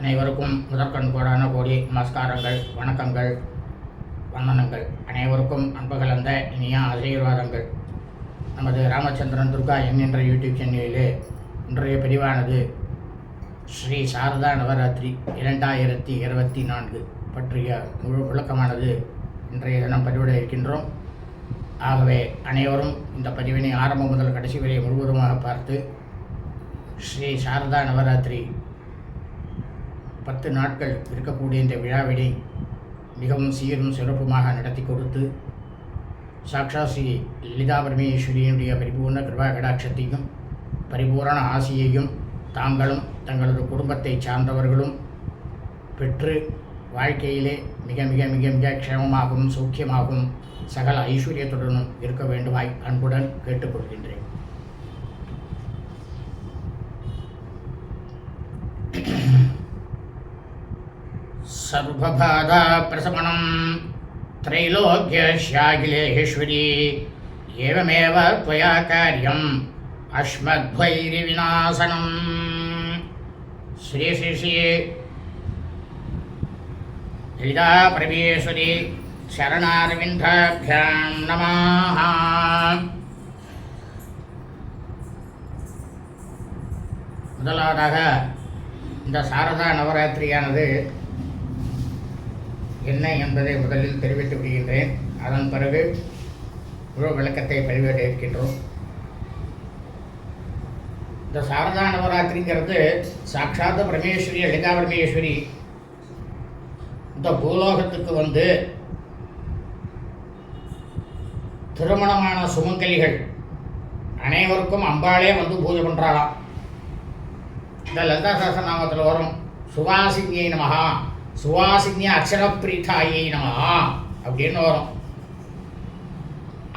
அனைவருக்கும் முதற்கண் கோடான கோடி நமஸ்காரங்கள் வணக்கங்கள் வந்தனங்கள். அனைவருக்கும் அன்பு கலந்த இனிய ஆசீர்வாதங்கள். நமது ராமச்சந்திரன் துர்கா என்கின்ற யூடியூப் சேனலிலே இன்றைய பிரிவானது ஸ்ரீ சாரதா நவராத்திரி இரண்டாயிரத்தி இருபத்தி நான்கு பற்றிய முழு விளக்கமானது இன்றைய தினம் பதிவிட இருக்கின்றோம். ஆகவே அனைவரும் இந்த பதிவினை ஆரம்பம் முதல் கடைசி வரை முழுவதுமாக பார்த்து ஸ்ரீ சாரதா நவராத்திரி பத்து நாட்கள் இருக்கக்கூடிய இந்த விழாவினை மிகவும் சீரும் சிறப்புமாக நடத்தி கொடுத்து சாக்ஷா ஸ்ரீ லலிதா பரமேஸ்வரியினுடைய பரிபூர்ண கிருபா கடாட்சத்தையும் பரிபூரண ஆசியையும் தாங்களும் தங்களது குடும்பத்தை சார்ந்தவர்களும் பெற்று வாழ்க்கையிலே மிக மிக மிக மிக க்ஷேமமாகவும் சௌக்கியமாகவும் சகல ஐஸ்வர்யத்துடனும் இருக்க வேண்டுமாய் அன்புடன் கேட்டுக்கொள்கின்றேன். சர்வபாதா பிரசமனம் त्रैलोक्यश्याखिलेश्वरी एवमेव त्वया कार्यम् अश्मद्वैरिविनाशनम् श्री श्री श्री லலிதா பரமேஸ்வரி சரணாரவிந்தாபியாம் நமாக முதலாவதாக இந்த சாரதா நவராத்திரியானது என்ன என்பதை முதலில் தெரிவித்து விடுகின்றேன். அதன் பிறகு முழு விளக்கத்தை பதிவேற்ற இருக்கின்றோம். இந்த சாரதா நவராத்திரிங்கிறது சாட்சாத் பரமேஸ்வரி லலிதா பரமேஸ்வரி இந்த பூலோகத்துக்கு வந்து திருமணமான சுமங்கலிகள் அனைவருக்கும் அம்பாளே வந்து பூஜை பண்ணுறாளாம் இந்த லலிதா சஹஸ்ரநாமத்தில் வரும் சுவாசினியை நமஹா. சுவாசினிய அக்ஷரப்பிரீதாயை நமஹா அப்படின்னு வரும்.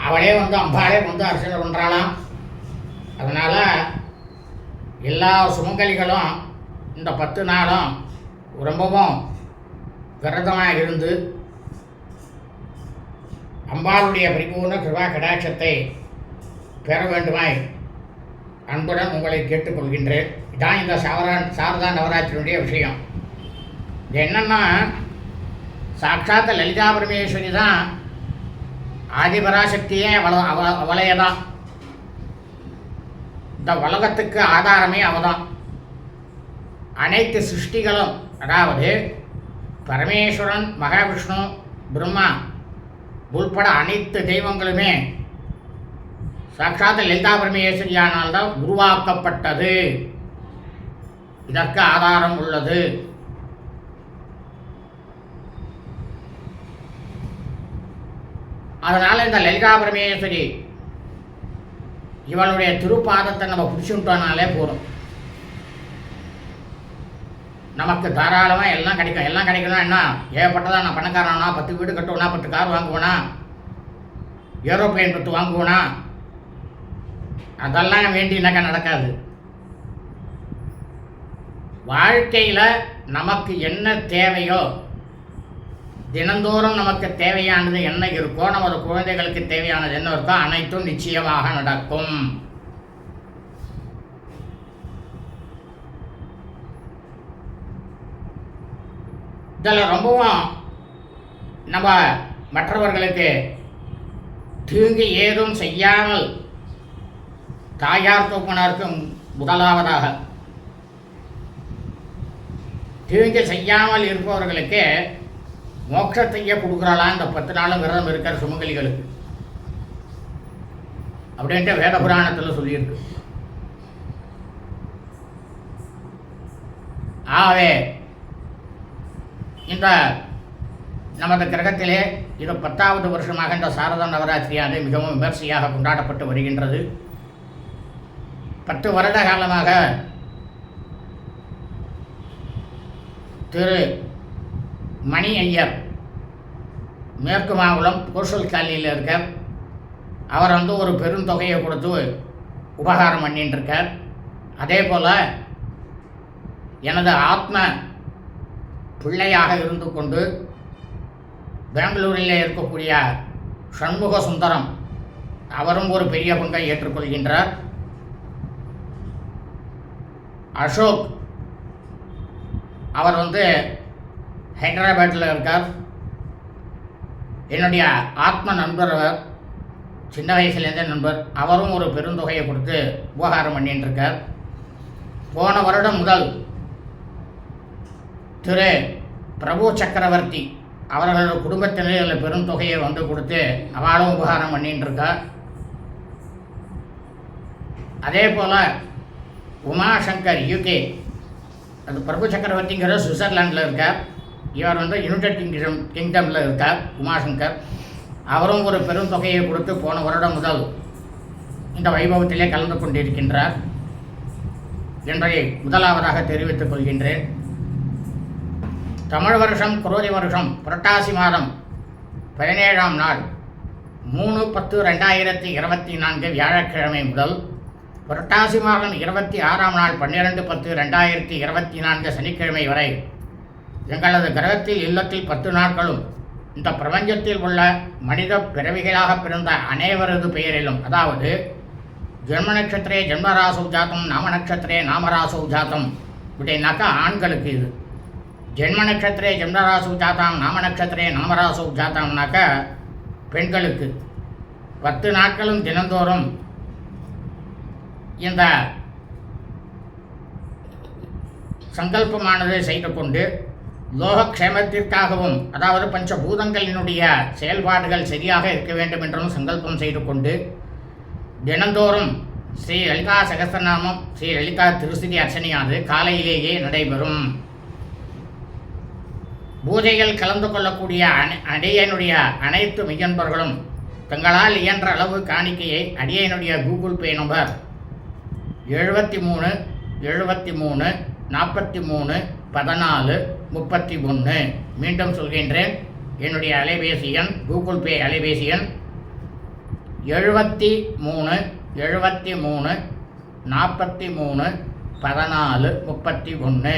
அவளே வந்து அம்பாளே வந்து அர்ச்சனை பண்ணுறாளாம் அதனால் எல்லா சுமங்கலிகளும் இந்த பத்து நாளும் ரொம்பவும் விரதமாக இருந்து அம்பாளுடைய பரிபூர்ண கிருபா கடாட்சத்தை பெற வேண்டுமாய் அன்புடன் உங்களை கேட்டுக்கொள்கின்றேன். இதான் இந்த சாரதா சாரதா நவராத்திரியுடைய விஷயம். என்னன்னா சாட்சாத் லலிதா பரமேஸ்வரி தான் ஆதிபராசக்தியே அவள அவ அவளையே தான் இந்த உலகத்துக்கு ஆதாரமே அவதான். அனைத்து சிருஷ்டிகளும் அதாவது பரமேஸ்வரன் மகாவிஷ்ணு பிரம்மா உள்பட அனைத்து தெய்வங்களுமே சாட்சாத் லலிதா பரமேஸ்வரியானால் தான் உருவாக்கப்பட்டது. இதற்கு ஆதாரம் உள்ளது. அதனால் இந்த லலிதா பரமேஸ்வரி இவளுடைய திருப்பாதத்தை நம்ம பிடிச்சுட்டோம்னாலே போதும். நமக்கு தாராளமாக எல்லாம் கிடைக்கும். எல்லாம் கிடைக்கணும் என்ன? ஏகப்பட்டதாக நான் பணக்காரனா? பத்து வீடு கட்டுவேனா? பத்து கார் வாங்குவேனா? ஏரோப்ளேன் பத்து வாங்குவேனா? அதெல்லாம் வேண்டினாக்கா நடக்காது. வாழ்க்கையில் நமக்கு என்ன தேவையோ தினந்தோறும் நமக்கு தேவையானது என்ன? இருக்கோ நமது குழந்தைகளுக்கு தேவையானது என்ன? இருக்கோ அனைத்தும் நிச்சயமாக நடக்கும். இதில் ரொம்பவும் நம்ம மற்றவர்களுக்கு தீங்கு ஏதும் செய்யாமல் தாயார் தூப்பனருக்கு முதலாவதாக தீங்கு செய்யாமல் இருப்பவர்களுக்கு மோட்சத்தையே கொடுக்குறாளா? இந்த பத்து நாளும் விரதம் இருக்கிற சுமங்கலிகளுக்கு. அப்படின்ட்டு வேத புராணத்தில் சொல்லியிருக்கு. ஆகவே இந்த நமது கிரகத்திலே இது பத்தாவது வருஷமாக இந்த சாரதா நவராத்திரியானது மிகவும் விமர்சையாக கொண்டாடப்பட்டு வருகின்றது. பத்து வருட காலமாக திரு மணி ஐயர் மேற்கு மாங்குளம் கோஷல் காலியில் இருக்கார். அவர் வந்து ஒரு பெருந்தொகையை கொடுத்து உபகாரம் பண்ணிட்டுருக்கார் அதே போல் எனது ஆத்ம பிள்ளையாக இருந்து கொண்டு பெங்களூரில் இருக்கக்கூடிய சண்முக சுந்தரம் அவரும் ஒரு பெரிய பங்கை ஏற்றுக்கொள்கின்றார். அசோக் அவர் வந்து ஹைதராபாத்தில் இருக்கார். என்னுடைய ஆத்ம நண்பர் அவர் சின்ன வயசுலேருந்தே நண்பர். அவரும் ஒரு பெருந்தொகையை கொடுத்து உபகாரம் பண்ணிட்டுருக்கார் போன வருடம் முதல் திரு. பிரபு சக்கரவர்த்தி அவர்களோட குடும்பத்தினர் இதில் பெருந்தொகையை வந்து கொடுத்து அவளும் உபகாரம் பண்ணிட்டுருக்கா அதே போல் உமாசங்கர் யூகே அது பிரபு சக்கரவர்த்திங்கிற சுவிட்சர்லாண்டில் இருக்கார். இவர் வந்து யுனைடெட் கிங்டம் கிங்டமில் இருக்கார் உமாசங்கர். அவரும் ஒரு பெரும் தொகையை கொடுத்து போன வருடம் முதல் இந்த வைபவத்திலே கலந்து கொண்டிருக்கின்றார் என்பதை முதலாவதாக தெரிவித்துக் கொள்கின்றேன். தமிழ் வருஷம் குரோதி வருஷம் புரட்டாசி மாதம் பதினேழாம் நாள் மூணு பத்து ரெண்டாயிரத்தி இருபத்தி நான்கு வியாழக்கிழமை முதல் புரட்டாசி மாதம் இருபத்தி ஆறாம் நாள் பன்னிரெண்டு பத்து ரெண்டாயிரத்தி இருபத்தி நான்கு சனிக்கிழமை வரை எங்களது கிரகத்தில் இல்லத்தில் பத்து நாட்களும் இந்த பிரபஞ்சத்தில் உள்ள மனித பிறவிகளாக பிறந்த அனைவரது பெயரிலும் அதாவது ஜென்ம நட்சத்திரே ஜென்மராசு ஜாத்தம் நாம நட்சத்திரே நாமராசு ஜாத்தம் இப்படின்னாக்கா ஆண்களுக்கு இது. ஜென்ம நட்சத்திரே ஜென்மராசு ஜாத்தாம் நாம நட்சத்திரே நாமராசு ஜாத்தாம்னாக்கா பெண்களுக்கு. பத்து நாட்களும் தினந்தோறும் இந்த சங்கல்பமானது செய்து கொண்டு லோகக்ஷேமத்திற்காகவும் அதாவது பஞ்சபூதங்களினுடைய செயல்பாடுகள் சரியாக இருக்க வேண்டும் என்றும் சங்கல்பம் செய்து கொண்டு தினந்தோறும் ஸ்ரீ லலிதா சகஸ்திரநாமம் ஸ்ரீ லலிதா திருஸ்திரி அர்ச்சனையானது காலையிலேயே நடைபெறும். பூஜைகள் கலந்து கொள்ளக்கூடிய அணை அடியனுடைய அனைத்து மெய்யன்பர்களும் தங்களால் இயன்ற அளவு காணிக்கையை அடியனுடைய கூகுள் பே நம்பர் எழுபத்தி மூணு எழுபத்தி மூணு நாற்பத்தி மூணு பதினாலு முப்பத்தி ஒன்று மீண்டும் சொல்கின்றேன். என்னுடைய அலைபேசி எண் கூகுள் பே அலைபேசி எண் எழுபத்தி மூணு எழுபத்தி மூணு நாற்பத்தி மூணு பதினாலு முப்பத்தி ஒன்று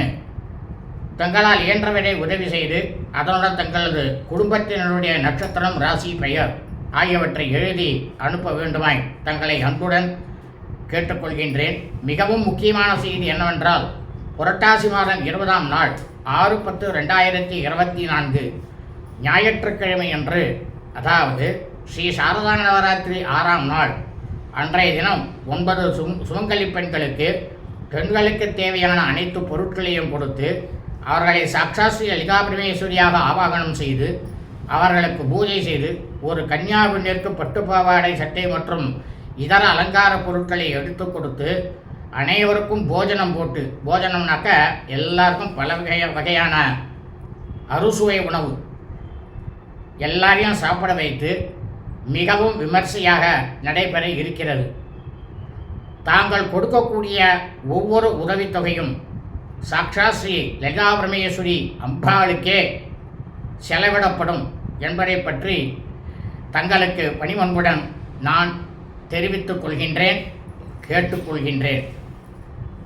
தங்களால் இயன்றவரை உதவி செய்து அதனுடன் தங்களது குடும்பத்தினருடைய நட்சத்திரம் ராசி பெயர் ஆகியவற்றை எழுதி அனுப்ப வேண்டுமாய் தங்களை அன்புடன் கேட்டுக்கொள்கின்றேன். மிகவும் முக்கியமான செய்தி என்னவென்றால் புரட்டாசி மாதம் இருபதாம் நாள் ஆறு பத்து ரெண்டாயிரத்தி இருபத்தி நான்கு ஞாயிற்றுக்கிழமை அன்று அதாவது ஸ்ரீ சாரதா நவராத்திரி ஆறாம் நாள் அன்றைய தினம் ஒன்பது சும் சுமங்கலி பெண்களுக்கு பெண்களுக்கு தேவையான அனைத்து பொருட்களையும் கொடுத்து அவர்களை சாட்சாத் ஸ்ரீ லலிதா ஆவாகனம் செய்து அவர்களுக்கு பூஜை செய்து ஒரு கன்னியாவினிற்கு பட்டுப்பாவாடை சட்டை மற்றும் இதர அலங்கார பொருட்களை எடுத்து கொடுத்து அனைவருக்கும் போஜனம் போட்டு போஜனம்னாக்க எல்லாருக்கும் பல வகை வகையான அறுசுவை உணவு. எல்லாரையும் சாப்பிட வைத்து மிகவும் விமர்சையாக நடைபெற இருக்கிறது. தாங்கள் கொடுக்கக்கூடிய ஒவ்வொரு உதவித்தொகையும் சாக்ஷா ஸ்ரீ லலிதா அம்பாளுக்கே செலவிடப்படும் என்பதை பற்றி தங்களுக்கு பணிவன்புடன் நான் தெரிவித்துக் கொள்கின்றேன் கேட்டுக்கொள்கின்றேன்